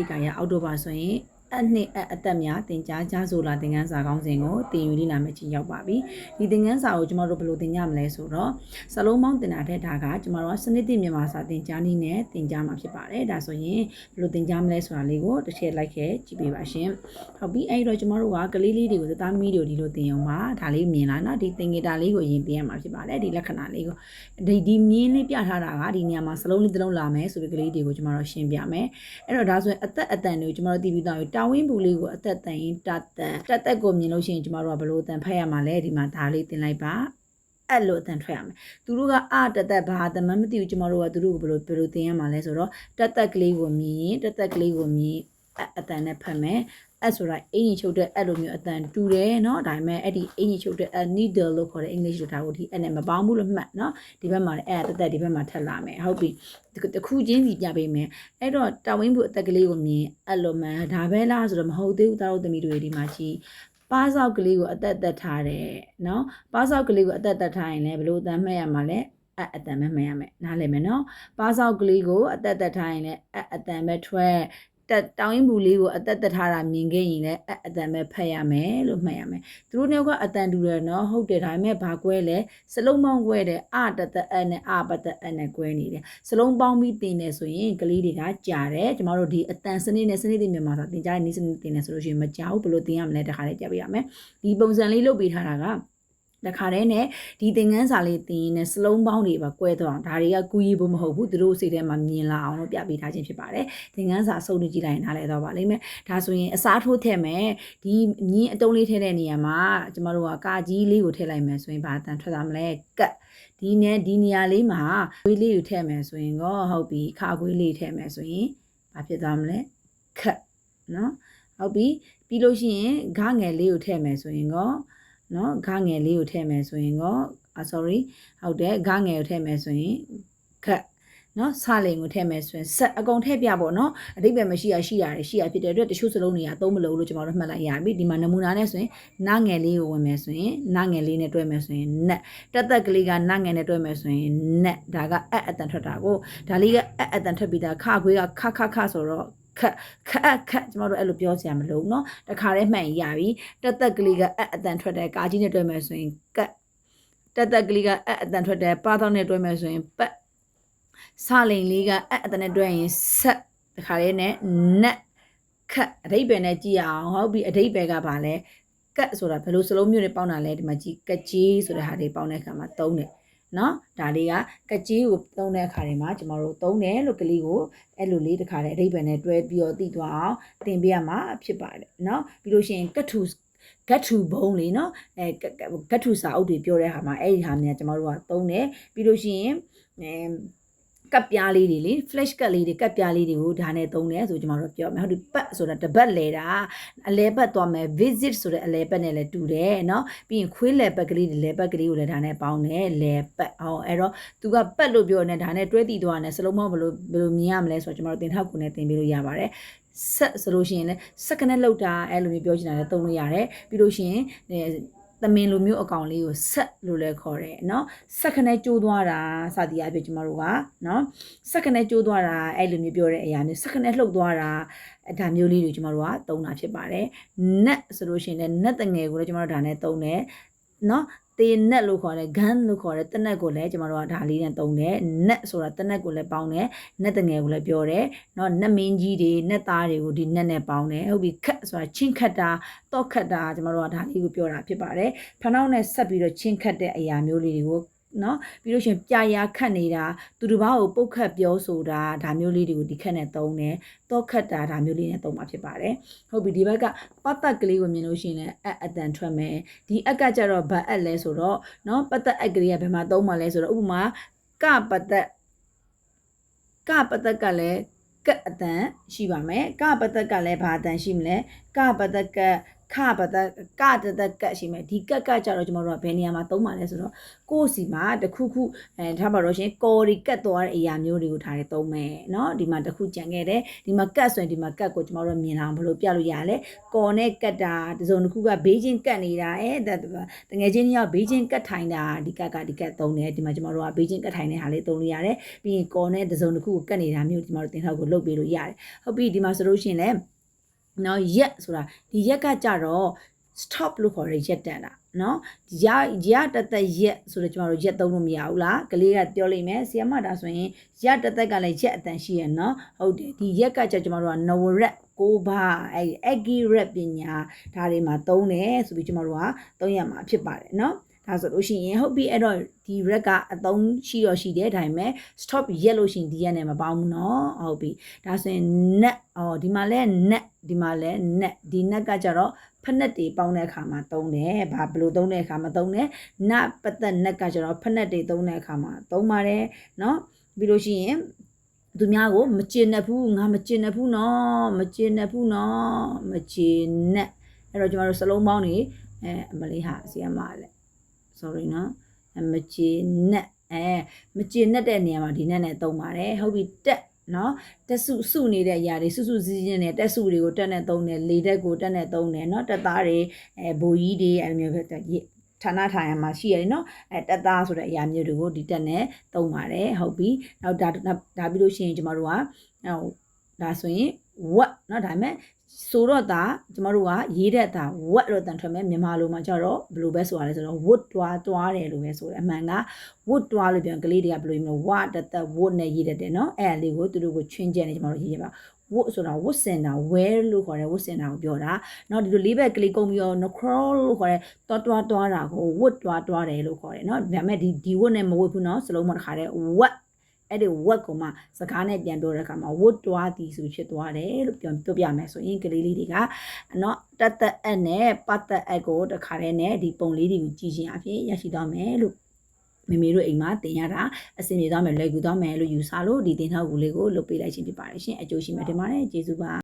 ဒီကရအောက်တိုဘာဆိုရင် အနှစ်အအသက်များတင် जा ကြဆိုလာသင်ခန်းစာကောင်းစဉ်ကိုတင်ယူလိနာမချီရောက်ပါပြီဒီသင်ခန်းစာကိုကျမတို့ဘယ်လိုသင်ကြမလဲဆိုတော့စလုံးပေါင်းတင်တာတဲ့ဒါကကျမတို့ကစနစ်တည်မြန်မာစာသင်ကြားနည်းနဲ့သင်ကြားမှာဖြစ်ပါတယ်ဒါဆိုရင်ဘယ်လိုသင်ကြားမလဲဆိုတာလေးကိုတစ်ချက်လိုက်ခဲ့ကြည့်ပေးပါရှင်ဟုတ်ပြီအဲ့တော့ကျမတို့ကကလေးလေးတွေကိုသသားမီတွေကိုဒီလိုသင်အောင်ပါဒါလေးမြင်လာနော်ဒီသင်္ကေတလေးကိုရင်ပြင်ရမှာဖြစ်ပါတယ်ဒီလက္ခဏာလေးကိုဒီဒီမြင်းလေးပြထားတာကဒီနေရာမှာစလုံးလေးတစ်လုံးလာမယ်ဆိုပြီးကလေးတွေကိုကျမတို့ရှင်းပြမယ်အဲ့တော့ဒါဆိုရင်အသက်အတန်တွေကိုကျမတို့တည်ပြီးသားပြီတာဝင်းဘူးလေးကိုအသက်တန်ရင်တတ်တန်တက်တက်ကိုမြင်လို့ရှိရင်ကျမတို့ကဘယ်လိုအတန်ဖတ်ရမှာလဲဒီမှာဒါလေးသင်လိုက်ပါအဲ့လိုအတန်ထွက်ရမယ်သူတို့ကအတသက်ဘာတမန်မသိဘူးကျမတို့ကသူတို့ကိုဘယ်လိုဘယ်လိုသင်ရမှာလဲဆိုတော့တက်တက်ကလေးကိုမြင်ရင်တက်တက်ကလေးကိုမြင်အအတန်နဲ့ဖတ်မယ် အဆိုတာအင်ကြီးချုပ်တဲ့အဲ့လိုမျိုးအတန်တူတယ်နော်ဒါပေမဲ့အဲ့ဒီအင်ကြီးချုပ်တဲ့ needle လို့ခေါ်တဲ့ English လိုဒါကိုဒီအဲ့နဲ့မပေါင်းဘူးလို့မှတ်နော်ဒီဘက်မှာလည်းအဲ့အသက်သက်ဒီဘက်မှာထပ်လာမယ်ဟုတ်ပြီတခုချင်းစီပြပေးမယ်အဲ့တော့တာဝင်းဘူးအသက်ကလေးကိုမြင်အဲ့လိုမှန်ဒါပဲလားဆိုတော့မဟုတ်သေးဘူးသားတို့သမီးတွေဒီမှာရှိပါးစောက်ကလေးကိုအသက်သက်ထားတယ်နော်ပါးစောက်ကလေးကိုအသက်သက်ထားရင်လည်းဘလို့တမ်းမှတ်ရမှာလဲအအတန်ပဲမှတ်ရမယ်နားလည်မယ်နော်ပါးစောက်ကလေးကိုအသက်သက်ထားရင်လည်းအအတန်ပဲထွက် တက်တောင်းရင်ဘူးလေးကိုအသက်သက်ထားတာမြင်ခဲ့ရင်လည်းအအတန်ပဲဖတ်ရမယ်လို့မှတ်ရမယ်သူတို့နှစ်ကအတန်တူတယ်နော်ဟုတ်တယ်ဒါပေမဲ့ဘာကွဲလဲစလုံးပေါင်းကွဲတယ်အတသက်အနဲ့အပသက်အနဲ့ကွဲနေတယ်စလုံးပေါင်းပြီးတင်တယ်ဆိုရင်ကလေးတွေကကြာတယ်ကျမတို့ဒီအတန်စနစ်နဲ့စနစ်တွေမြန်မာစာတင်ကြတဲ့နေ့စနစ်တင်တယ်ဆိုလို့ရှိရင်မကြောက်ဘယ်လိုတင်ရမလဲတခါလေးကြပြရမယ်ဒီပုံစံလေးလုပ်ပေးထားတာက တခါတည်းနဲ့ဒီသင်ခန်းစာလေးသင်ရင်လည်းစလုံးပေါင်းတွေပါကွဲသွားအောင်ဒါတွေကကူးရီဖို့မဟုတ်ဘူးသူတို့စိတ်ထဲမှာမြင်လာအောင်လို့ပြပေးထားခြင်းဖြစ်ပါတယ်သင်ခန်းစာအစုံကြည့်လိုက်ရင်နားလည်တော့ပါလိမ့်မယ်ဒါဆိုရင်အစားထိုးထည့်မယ်ဒီမြင်းအတုံးလေးထည့်တဲ့နေရာမှာကျမတို့ကကာကြီးလေးကိုထည့်လိုက်မယ်ဆိုရင်ဘာတန်ထွက်သွားမလဲကတ်ဒီနဲ့ဒီနေရာလေးမှာခွေးလေးကိုထည့်မယ်ဆိုရင်တော့ဟုတ်ပြီခါခွေးလေးထည့်မယ်ဆိုရင်ဘာဖြစ်သွားမလဲခတ်နော်ဟုတ်ပြီပြီးလို့ရှိရင်ဂငယ်လေးကိုထည့်မယ်ဆိုရင်တော့ နော်ဂငယ်လေးကိုထည့်မယ်ဆိုရင်တော့အာ sorry ဟုတ်တယ်ဂငယ်ကိုထည့်မယ်ဆိုရင်ခက်နော်ဆလိန်ကိုထည့်မယ်ဆိုရင်ဆက်အကုန်ထည့်ပြပေါ့နော်အတိပ္ပယ်မရှိရရှိရတယ်ရှိရဖြစ်တဲ့အတွက်တချို့စလုံးတွေကသုံးမလို့လို့ကျွန်တော်တို့မှတ်လိုက်ရပြီဒီမှာနမူနာနဲ့ဆိုရင်နာငယ်လေးကိုဝင်မယ်ဆိုရင်နာငယ်လေးနဲ့တွဲမယ်ဆိုရင်နက်တက်သက်ကလေးကနာငယ်နဲ့တွဲမယ်ဆိုရင်နက်ဒါကအက်အတန်ထွက်တာကိုဒါလေးကအက်အတန်ထွက်ပြီးသားခခွေးကခခခဆိုတော့ ခက်ခက်ခက်ကျမတို့အဲ့လိုပြောစရာမလိုဘူးเนาะတခါတည်းမှန်ရပြီတက်သက်ကလေးကအက်အတန်ထွက်တဲ့ကာကြီးနဲ့တွဲမယ်ဆိုရင်ကက်တက်သက်ကလေးကအက်အတန်ထွက်တဲ့ပါသောနဲ့တွဲမယ်ဆိုရင်ပတ်စလိန်လေးကအက်အတန်နဲ့တွဲရင်ဆက်တခါတည်းနဲ့နက်ခက်အဓိပ္ပာယ်နဲ့ကြည့်အောင်ဟုတ်ပြီအဓိပ္ပာယ်ကဘာလဲကတ်ဆိုတာဘယ်လိုစလုံးမျိုးတွေပေါင်းတာလဲဒီမှာကြည့်ကကြီးဆိုတဲ့ဟာတွေပေါင်းတဲ့အခါမှာသုံးတယ် နော်ဒါလေးကကကြေးကိုသုံးတဲ့အခါတွေမှာကျမတို့သုံးတယ်လို့ကလေးကိုအဲ့လိုလေးတခါတည်းအဓိပ္ပာယ်နဲ့တွဲပြီးတော့သိသွားအောင်သင်ပေးရမှာဖြစ်ပါတယ်နော်ပြီးလို့ရှိရင်ကထုဂတ်ထူဘုံလေးနော်အဲဂတ်ထူစာအုပ်တွေပြောတဲ့ဟာမှာအဲ့ဒီဟာများကျမတို့ကသုံးတယ်ပြီးလို့ရှိရင်အဲ ကပ်ပြားလေးတွေလေ flash ကပ်လေးတွေကပ်ပြားလေးတွေကိုဒါနဲ့သုံးတယ်ဆိုကျွန်တော်တို့ပြောမယ်ဟုတ်ဒီပတ်ဆိုတာတပတ်လဲတာအလဲပတ်သွားမယ် visit ဆိုတဲ့အလဲပတ်နဲ့လည်းတူတယ်เนาะပြီးရင်ခွေးလဲပတ်ကလေးတွေလဲပတ်ကလေးကိုလည်းဒါနဲ့ပေါင်းတယ်လဲပတ်ဟောအဲ့တော့သူကပတ်လို့ပြောနေဒါနဲ့တွဲတည်သွားတယ်စလုံးမောဘယ်လိုဘယ်လိုမြင်ရမလဲဆိုတော့ကျွန်တော်တို့တင်ထောက်ကူနဲ့တင်ပေးလို့ရပါတယ်ဆက်ဆိုလို့ရှိရင်လည်းစက္ကနဲ့လောက်တာအဲ့လိုမျိုးပြောချင်တာလည်းသုံးလို့ရတယ်ပြီးလို့ရှိရင် သမင်လိုမျိုးအကောင်လေးကိုဆက်လို့လည်းခေါ်တယ်เนาะဆက်ခနဲ့ကျိုးသွားတာစသည်အဖြစ်ကျမတို့ကเนาะဆက်ခနဲ့ကျိုးသွားတာအဲ့လိုမျိုးပြောတဲ့အရာမျိုးဆက်ခနဲ့လှုပ်သွားတာဒါမျိုးလေးတွေကျမတို့ကသုံးတာဖြစ်ပါတယ်နက်ဆိုလို့ရှိရင်လည်းနက်တငယ်ကိုလည်းကျမတို့ဒါနဲ့သုံးတယ် เนาะတေနက်လို့ခေါ်တယ်ဂန်လို့ခေါ်တယ်တနက်ကိုလည်းကျမတို့ကဒါလေးနဲ့သုံးတယ်နက်ဆိုတာတနက်ကိုလည်းပေါင်းတယ်နက်တငယ်ကိုလည်းပြောတယ်เนาะနက်မင်းကြီးတွေနက်သားတွေကိုဒီနက်နဲ့ပေါင်းတယ်ဟုတ်ပြီခက်ဆိုတာချင်းခတ်တာတော့ခတ်တာကျမတို့ကဒါလေးကိုပြောတာဖြစ်ပါတယ်ဖနှောင်းနဲ့ဆက်ပြီးတော့ချင်းခတ်တဲ့အရာမျိုးလေးတွေကို နော်ပြီးလို့ရှိရင်ပြာရာခတ်နေတာသူတစ်ပါးကိုပုတ်ခတ်ပြောဆိုတာဒါမျိုးလေးတွေကိုဒီခက်နဲ့သုံးတယ်တော့ခတ်တာဒါမျိုးလေးနဲ့သုံးမှာဖြစ်ပါတယ်ဟုတ်ပြီဒီဘက်ကပတ်သက်ကလေးကိုမြင်လို့ရှိရင်လည်းအအတန်ထွက်မယ်ဒီအက်ကကြတော့ဗတ်အက်လဲဆိုတော့နော်ပတ်သက်အက်ကလေးကဘယ်မှာသုံးမှာလဲဆိုတော့ဥပမာကပတ်သက်ကပတ်သက်ကလည်းကအတန်ရှိပါမယ်ကပတ်သက်ကလည်းဘာအတန်ရှိမလဲကပတ်သက်က ခပတကတတကတ်ရှိမယ်ဒီကတ်ကကြတော့ကျမတို့ကဘယ်နေရာမှာသုံးပါလဲဆိုတော့ကိုယ့်စီမှာတစ်ခုခုအဲထားပါတော့ရှင်ကော်ရီကတ်သွားတဲ့အရာမျိုးတွေကိုထားရဲသုံးမယ်เนาะဒီမှာတစ်ခုကြံခဲ့တယ်ဒီမှာကတ်ဆိုရင်ဒီမှာကတ်ကိုကျမတို့မြင်အောင်ဘယ်လိုပြလို့ရလဲကော်နဲ့ကတ်တာဒီစုံတစ်ခုကဘေးချင်းကတ်နေတာအဲတငယ်ချင်းတွေကဘေးချင်းကတ်ထိုင်တာဒီကတ်ကဒီကတ်သုံးတယ်ဒီမှာကျမတို့ကဘေးချင်းကတ်ထိုင်တဲ့ဟာလေးသုံးလို့ရတယ်ပြီးရင်ကော်နဲ့ဒီစုံတစ်ခုကိုကတ်နေတာမျိုးကျမတို့တင်ထောက်ကိုလုတ်ပေးလို့ရတယ်ဟုတ်ပြီဒီမှာဆိုလို့ရှိရင်လည်း နော်ရက်ဆိုတာဒီရက်ကကြတော့ stop လို့ခေါ်တဲ့ရက်တန်တာနော်ရရတသက်ရက်ဆိုတော့ကျမတို့ရက်သုံးလို့မရဘူးလားကလေးကပြောလိမ့်မယ်ဆီယမဒါဆိုရင်ရတသက်ကလည်းရက်အတန်ရှိရနော်ဟုတ်တယ်ဒီရက်ကကြကျမတို့ကနဝရက်ကိုဘာအဲ eggy red ပညာဒါတွေမှာသုံးတယ်ဆိုပြီးကျမတို့ကသုံးရမှာဖြစ်ပါတယ်နော် ဒါဆိုလို့ရှိရင်ဟုတ်ပြီအဲ့တော့ဒီ red ကအသုံးရှိတော့ရှိတယ်ဒါပေမဲ့ stop ရက်လို့ရှိရင်ဒီရက်နဲ့မပေါင်းဘူးเนาะဟုတ်ပြီဒါဆိုရင် net ဟောဒီမှာလဲ net ဒီမှာလဲ net ဒီ net ကကြတော့ဖက်နက်တွေပေါင်းတဲ့အခါမှာသုံးတယ်။ဘာဘလို့သုံးတဲ့အခါမှာသုံးတယ်။နပသက်နက်ကကျတော့ဖက်နက်တွေသုံးတဲ့အခါမှာသုံးပါတယ်เนาะပြီးလို့ရှိရင်သူများကိုမကျင်နှက်ဘူးငါမကျင်နှက်ဘူးเนาะမကျင်နှက်ဘူးเนาะမကျင်နှက်အဲ့တော့ကျမတို့စလုံးပေါင်းနေအဲအမလေးဟာဆီယမလည်း sorry နော်အမချေနဲ့အဲမချေနဲ့တဲ့နေရာမှာဒီနဲ့နဲ့သုံးပါတယ်ဟုတ်ပြီတက်နော်တက်စုစုနေတဲ့အရာတွေစုစုစည်းစည်းနဲ့တက်စုတွေကိုတက်နဲ့သုံးတယ်လေတက်ကိုတက်နဲ့သုံးတယ်နော်တက်သားတွေအဲဘိုးကြီးတွေအဲလိုမျိုးပဲတက်ဌာနထိုင်ရမှာရှိရတယ်နော်အဲတက်သားဆိုတဲ့အရာမျိုးတွေကိုဒီတက်နဲ့သုံးပါတယ်ဟုတ်ပြီနောက်ဒါဒါပြီးလို့ရှိရင်ကျမတို့ကဟိုဒါဆိုရင် what เนาะဒါပေမဲ့ ဆိုတော့ဒါကျမတို့ကရေးတဲ့ဒါဝက်လို့တန်ထွက်မယ်မြန်မာလိုမှာကျတော့ဘယ်လိုပဲဆိုရလဲဆိုတော့ wood တွားတွားတယ်လို့ပဲဆိုတယ်အမှန်က wood တွားလို့ပြောရင်ကလေးတွေကဘယ်လိုမျိုး what တသက် wood နဲ့ရေးတတ်တယ်နော်အဲ့အလေးကိုသူတို့ကိုချင်းကျက်နေကျမတို့ရေးရပါ wood ဆိုတာ wood center where လို့ခေါ်တယ် wood center ကိုပြောတာနော်ဒီလိုလေးဘက်ကလေးကုန်ပြီးတော့ crawl လို့ခေါ်တယ်တွားတွားတွားတာကို wood တွားတွားတယ်လို့ခေါ်တယ်နော်ဒါပေမဲ့ဒီဒီ wood နဲ့မဝတ်ဘူးနော်စလုံးမတစ်ခါတဲ့ what အဲ့ဒီ word ကိုမှစကားနဲ့ပြန်ပြောတဲ့အခါမှာ wood တွားသည်ဆိုဖြစ်သွားတယ်လို့ပြောပြောပြမယ်ဆိုရင်ကလေးလေးတွေကနော်တတ်သက်အပ်နဲ့ပတ်သက်အပ်ကိုတခါတည်းနဲ့ဒီပုံလေးတွေကိုကြည့်ခြင်းအဖြစ်ရရှိသွားမယ်လို့မေမေတို့အိမ်မှာတင်ရတာအဆင်ပြေသွားမယ်လွယ်ကူသွားမယ်လို့ယူဆလို့ဒီတင်ထောက်ကူလေးကိုလုပ်ပေးလိုက်ခြင်းဖြစ်ပါတယ်ရှင်အကျိုးရှိမယ်တင်ပါတယ်ကျေးဇူးပါ